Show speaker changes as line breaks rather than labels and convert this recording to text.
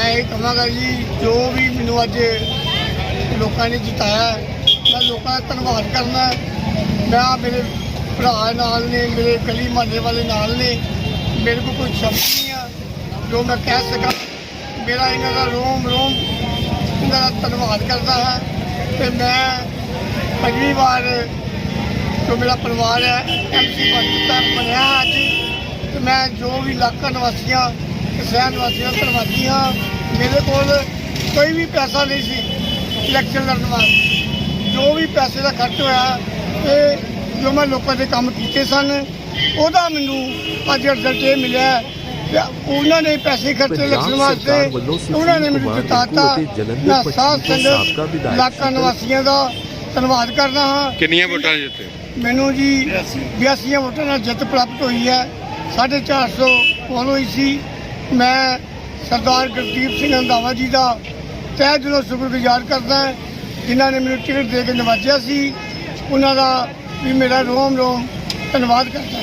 ਮੈਂ ਇਹ ਕਹਾਂਗਾ ਜੀ, ਜੋ ਵੀ ਮੈਨੂੰ ਅੱਜ ਲੋਕਾਂ ਨੇ ਜਿਤਾਇਆ, ਮੈਂ ਲੋਕਾਂ ਦਾ ਧੰਨਵਾਦ ਕਰਨਾ। ਮੈਂ ਮੇਰੇ ਭਰਾ ਨਾਲ ਨੇ, ਮੇਰੇ ਗਲੀ ਮਹੱਲੇ ਵਾਲੇ ਨਾਲ ਨੇ, ਮੇਰੇ ਕੋਲ ਕੋਈ ਸ਼ਬਦ ਨਹੀਂ ਆ। ਜੋ ਮੈਂ ਕਹਿ ਸਕਾਂ, ਮੇਰਾ ਇਹਨਾਂ ਦਾ ਰੋਮ ਰੋਮ ਇਹਨਾਂ ਦਾ ਧੰਨਵਾਦ ਕਰਦਾ ਹਾਂ। ਤੇ ਮੈਂ ਪੰਜਵੀਂ ਵਾਰ ਜੋ ਮੇਰਾ ਪਰਿਵਾਰ ਹੈ ਐਮਸੀ ਬਣਦਾ ਬਣਿਆ ਅੱਜ। ਤੇ ਮੈਂ ਜੋ ਵੀ ਇਲਾਕਾ ਨਿਵਾਸੀਆਂ ਤੇ ਸ਼ਹਿਰ ਨਿਵਾਸੀਆਂ ਦਾ ਧੰਨਵਾਦੀ ਹਾਂ ਮੇਰੇ ਕੋਲ ਕੋਈ ਵੀ ਪੈਸਾ ਨਹੀਂ ਸੀ ਇਲੈਕਸ਼ਨ ਲੜਨ ਵਾਸਤੇ। ਜੋ ਵੀ ਪੈਸੇ ਦਾ ਖਰਚ ਹੋਇਆ ਤੇ ਜੋ ਮੈਂ ਲੋਕਾਂ ਦੇ ਕੰਮ ਕੀਤੇ ਸਨ ਉਹਦਾ ਮੈਨੂੰ ਅੱਜ ਰਿਜ਼ਲਟ ਇਹ ਮਿਲਿਆ ਉਹਨਾਂ ਨੇ ਪੈਸੇ ਖਰਚੇ ਇਲੈਕਸ਼ਨ ਵਾਸਤੇ ਉਹਨਾਂ ਨੇ ਮੈਨੂੰ ਜਿਤਾਤਾ ਮੈਂ ਸਾਧ ਸੰਗਤ ਇਲਾਕਾ ਨਿਵਾਸੀਆਂ ਦਾ ਧੰਨਵਾਦ ਕਰਦਾ ਹਾਂ।
ਕਿੰਨੀਆਂ ਵੋਟਾਂ ਜਿੱਤੇ?
ਮੈਨੂੰ ਜੀ 82 ਵੋਟਾਂ ਨਾਲ ਜਿੱਤ ਪ੍ਰਾਪਤ ਹੋਈ ਹੈ। 450 ਕੋਲ ਹੋਈ ਸੀ। ਮੈਂ ਸਰਦਾਰ ਗੁਰਦੀਪ ਸਿੰਘ ਰੰਧਾਵਾ ਜੀ ਦਾ ਤਹਿ ਦਿਲੋਂ ਸ਼ੁਕਰਗੁਜ਼ਾਰ ਕਰਦਾ ਜਿਨ੍ਹਾਂ ਨੇ ਮੈਨੂੰ ਟਿਕਟ ਦੇ ਕੇ ਨਵਾਜਿਆ ਸੀ, ਉਹਨਾਂ ਦਾ ਵੀ ਮੇਰਾ ਰੋਮ ਰੋਮ ਧੰਨਵਾਦ ਕਰਦਾ